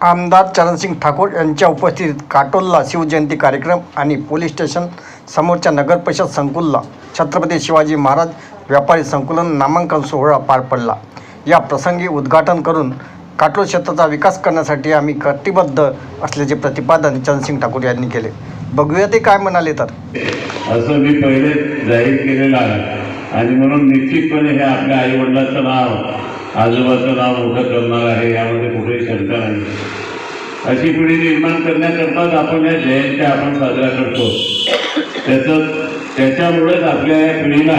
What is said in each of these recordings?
आमदार चरणसिंग ठाकूर यांच्या उपस्थितीत काटोलला शिवजयंती कार्यक्रम आणि पोलीस स्टेशन समोरच्या नगर परिषद संकुलला छत्रपती शिवाजी महाराज व्यापारी संकुलन नामांकन सोहळा पार पडला. या प्रसंगी उद्घाटन करून काटोल क्षेत्राचा विकास करण्यासाठी आम्ही कटिबद्ध असल्याचे प्रतिपादन चरणसिंग ठाकूर यांनी केले. बघूया ते काय म्हणाले तर. असं मी पहिले जाहीर केलेलं आहे. आणि म्हणून निश्चितपणे हे आपल्या आईवडिलाचं नाव आजोबाचं नाव मोठं करणार आहे यामध्ये कुठेही शंका नाही. अशी पिढी निर्माण करण्याकरताच आपण या जयंत्या आपण साजरा करतो. त्याचं त्याच्यामुळेच आपल्या या पिढीला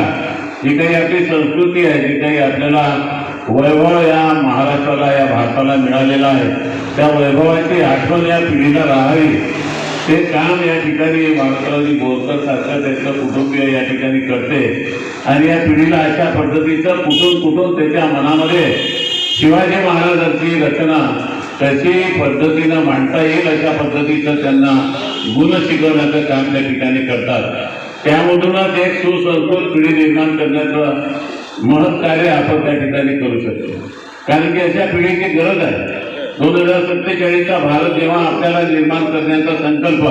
जी काही आपली संस्कृती आहे जी काही आपल्याला वैभव या महाराष्ट्राला या भारताला मिळालेला आहे त्या वैभवाची आठवण या पिढीला राहावी. ते काम या ठिकाणी महाराष्ट्राची बोरकर सारखं त्यांचं कुटुंबीय या ठिकाणी करते. आणि या पिढीला अशा पद्धतीचं कुठून कुठून त्याच्या मनामध्ये शिवाजी महाराजांची रचना कशी पद्धतीनं मांडता येईल अशा पद्धतीचं त्यांना गुण शिकवण्याचं काम त्या ठिकाणी करतात. त्यामधूनच एक सुसंस्कृत पिढी निर्माण करण्याचं महत् कार्य आपण त्या ठिकाणी करू शकतो. कारण की अशा पिढीची गरज आहे. दोन हजार सत्तेचाळीसचा भारत जेव्हा आपल्याला निर्माण करण्याचा संकल्प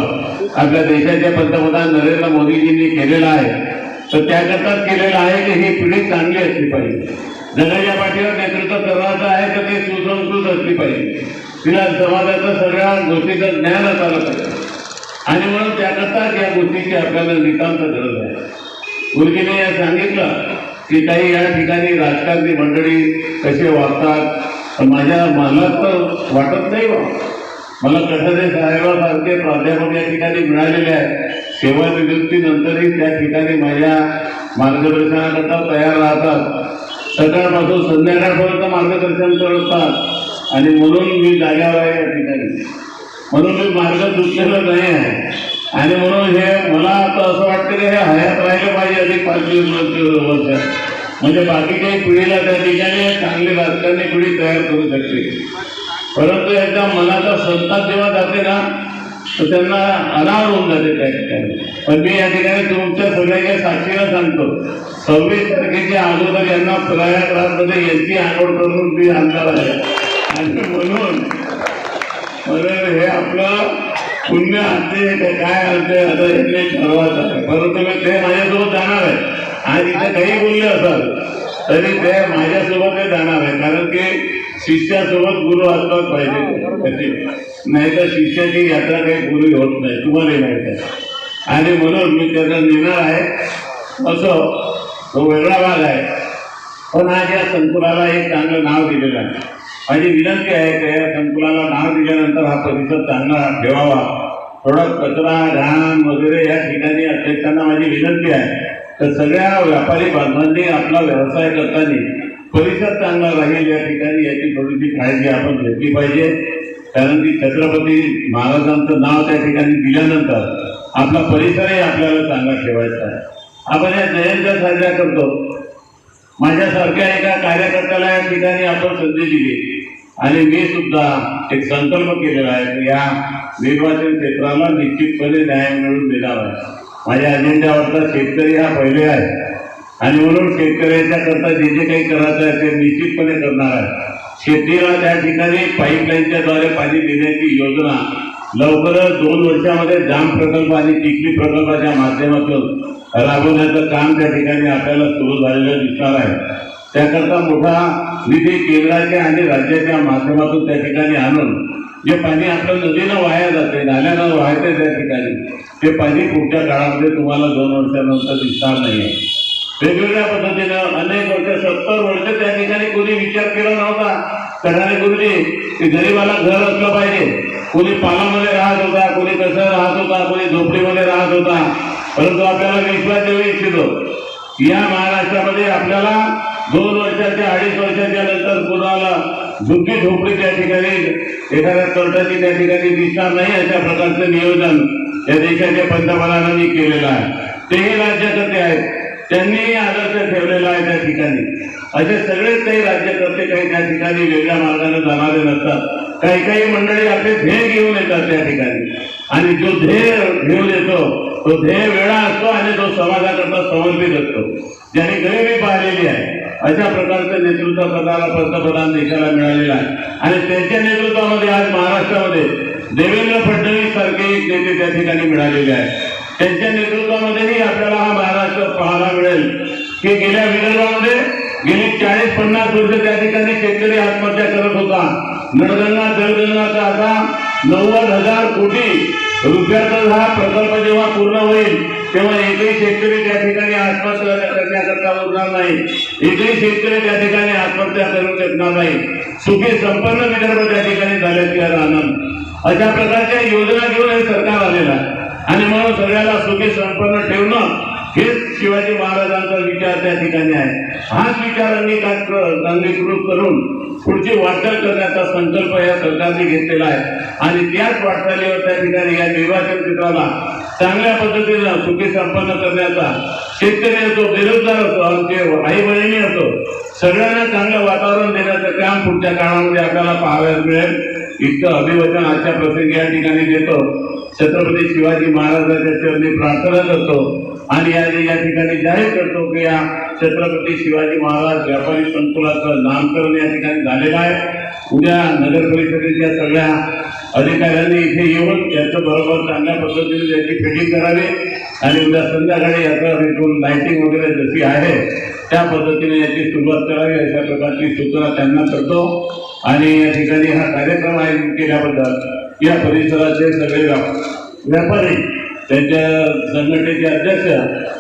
आपल्या देशाचे पंतप्रधान नरेंद्र मोदीजींनी केलेला आहे तर त्याकरता केलेलं आहे की ही पिढी चांगली असली पाहिजे. जगाच्या पाठीवर नेतृत्व करायचं आहे तर ते सुसंस्कृत असली पाहिजे. तिला समाजाचं सगळ्या गोष्टीचं ज्ञान असायला पाहिजे. आणि म्हणून त्याकरताच या गोष्टीची आपल्याला नितांत गरज आहे. गुरुजीने या सांगितलं की काही या ठिकाणी राजकारणी मंडळी कसे वागतात माझ्या मला तर वाटत नाही बा. मला कसं ते साहेबासारखे प्राध्यापक या ठिकाणी मिळालेले आहेत. सेवा सेवानिवृत्तीनंतरही त्या ठिकाणी माझ्या मार्गदर्शनाकरता तयार राहतात. सकाळपासून संध्याकाळपर्यंत मार्गदर्शन करतात आणि म्हणून मी जाग्यावर आहे या ठिकाणी. म्हणून मी मार्ग चुकलेला नाही आहे. आणि म्हणून हे मला आता असं वाटतं की हे हयात राहिलं पाहिजे अधिक पाच दिवस वर्ष म्हणजे बाकीच्या पिढीला त्या ठिकाणी चांगली राजकारणी पिढी तयार करू शकते. परंतु एकदा मनाचा संताप जेव्हा जाते ना त्यांना अनावर होऊन जाते त्या ठिकाणी. पण मी या ठिकाणी तुमच्या सगळ्यांच्या साक्षीला सांगतो. सव्वीस तारखेच्या अगोदर यांना प्रयागराजमध्ये यांची आंघोळ करून मी आणणार आहे. आणि म्हणून म्हणून हे आपलं पुण्य आणते काय आणते आता यांनी ठरवायचं आहे. परंतु मी ते माझ्यासोबत जाणार आहे. आणि इथे काही बोलले असाल तरी ते माझ्यासोबत जाणार आहे कारण की शिष्यासोबत गुरु असलाच पाहिजे. नाही तर शिष्याची यात्रा काही गुरु होत नाही तुम्हालाही माहिती आहे. आणि म्हणून मी त्याचा नेणार आहे असं तो वेगळा भाग आहे. पण आज या संकुलाला एक चांगलं नाव दिलेलं आहे. माझी विनंती आहे की या संकुलाला नाव दिल्यानंतर हा परिसर चांगला ठेवावा. थोडा कचरा घाण वगैरे या ठिकाणी अध्यक्षांना माझी विनंती आहे. तर सगळ्या व्यापारी बांधवांनी आपला व्यवसाय करताना परिसर चांगला राहील या ठिकाणी याची थोडीशी काळजी आपण घेतली पाहिजे. कारण की छत्रपती महाराजांचं नाव त्या ठिकाणी दिल्यानंतर आपला परिसरही आपल्याला चांगला ठेवायचा आहे. आपण या जयंत्या साजऱ्या करतो. माझ्यासारख्या एका कार्यकर्त्याला या ठिकाणी आपण संधी दिली. आणि मी सुद्धा एक संकल्प केलेला आहे की या निर्वाचन क्षेत्राला निश्चितपणे न्याय मिळून देणार आहे माझ्या अजेंड्यावरचा शेतकरी हा पहिले आहे. आणि म्हणून शेतकऱ्याच्या करता जे जे काही करायचं आहे ते निश्चितपणे करणार आहे. शेतीला त्या ठिकाणी पाईपलाईनच्याद्वारे पाणी देण्याची योजना लवकरच दोन वर्षामध्ये जाम प्रकल्प आणि चिखली प्रकल्पाच्या माध्यमातून राबवण्याचं काम त्या ठिकाणी आपल्याला सुरू झालेलं दिसणार आहे. त्याकरता मोठा निधी केंद्राच्या आणि राज्याच्या माध्यमातून त्या ठिकाणी आणून जे पाणी आपलं नदीनं वाया जाते नाल्यानं वाहते त्या ठिकाणी. ते पाणी पुढच्या काळामध्ये तुम्हाला दोन वर्षानंतर दिसणार नाही. आहे वेगवेगळ्या पद्धतीनं अनेक वर्ष सत्तर वर्ष त्या ठिकाणी कोणी विचार केला नव्हता. कढाणे गुरुजी की गरीबाला घर असलं पाहिजे. कोणी पालामध्ये राहत होता कोणी कसं राहत होता कोणी झोपडीमध्ये राहत होता. परंतु आपल्याला विश्वास देऊ इच्छितो. या महाराष्ट्रामध्ये आपल्याला दोन वर्षाच्या अडीच वर्षाच्या नंतर कुणाला झुकी झोपडी त्या ठिकाणी एखाद्या कर्टाची त्या ठिकाणी दिसणार नाही अशा प्रकारचं नियोजन या देशाच्या पंतप्रधानांनी केलेलं आहे. तेही राज्यकर्ते आहेत. त्यांनीही आदर्श ठेवलेला आहे त्या ठिकाणी. असे सगळेच काही राज्यकर्ते काही त्या ठिकाणी वेगळ्या मार्गाने जाणारे नसतात. काही काही मंडळी आपले ध्येय घेऊन येतात त्या ठिकाणी. आणि जो ध्येय घेऊन येतो तो ध्येय वेळा असतो आणि तो समाजाकरता समर्पित असतो. ज्याने गरिबी पाहिलेली आहे. अशा प्रकारचं नेतृत्व करणारा पंतप्रधान देशाला मिळालेला आहे. आणि त्यांच्या नेतृत्वामध्ये आज महाराष्ट्रामध्ये देवेंद्र फडणवीस सारखे एक नेते त्या ठिकाणी मिळालेले आहेत. त्यांच्या नेतृत्वामध्येही आपल्याला हा महाराष्ट्र पाहायला मिळेल. की गेल्या विदर्भामध्ये गेली चाळीस पन्नास वर्ष त्या ठिकाणी शेतकरी आत्महत्या करत होता. नळगंगा जलगंगाचा आता नव्वद हजार कोटी रुपयाचा हा प्रकल्प जेव्हा पूर्ण होईल तेव्हा एकही शेतकरी त्या ठिकाणी आत्महत्या करण्याकरता उरणार नाही. एकही शेतकरी त्या ठिकाणी आत्महत्या करू शकणार नाही. सुखी संपन्न विदर्भ त्या ठिकाणी झाल्याची आज आनंद. अशा प्रकारच्या योजना घेऊन हे सरकार आलेलं आहे. आणि म्हणून सगळ्याला सुखी संपन्न ठेवणं हेच शिवाजी महाराजांचा विचार त्या ठिकाणी आहे. हाच विचार अंगीकार अंगीकृत करून पुढची वाटचाल करण्याचा संकल्प या सरकारने घेतलेला आहे. आणि त्याच वाटचालीवर त्या ठिकाणी या निर्वाचन क्षेत्राला चांगल्या पद्धतीनं सुखी संपन्न करण्याचा शेतकरी असो बेरोजगार असो आमचे आई बहिणी असो सगळ्यांना चांगलं वातावरण देण्याचं काम पुढच्या काळामध्ये आपल्याला पाहावयास मिळेल. इतकं अभिवचन आजच्या प्रसंगी या ठिकाणी देतो. छत्रपती शिवाजी महाराजांच्या चरणी प्रार्थना करतो आणि या या ठिकाणी जाहीर करतो की या छत्रपती शिवाजी महाराज व्यापारी संकुलाचं नामकरण या ठिकाणी झालेलं आहे. उद्या नगर परिषदेच्या सगळ्या अधिकाऱ्यांनी इथे येऊन याचं बरोबर चांगल्या पद्धतीने त्याची फिटिंग करावी आणि उद्या संध्याकाळी याचा एकूण लाईटिंग वगैरे जशी आहे त्या पद्धतीने याची सुरुवात करावी अशा प्रकारची सूचना त्यांना करतो. आणि या ठिकाणी हा कार्यक्रम आयोजित केल्याबद्दल या परिसराचे सगळे व्यापारी त्यांच्या संघटनेचे अध्यक्ष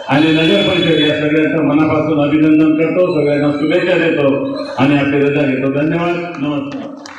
आणि नगर परिषद या सगळ्यांचं मनापासून अभिनंदन करतो. सगळ्यांना शुभेच्छा देतो आणि आपली रजा घेतो. धन्यवाद. नमस्कार.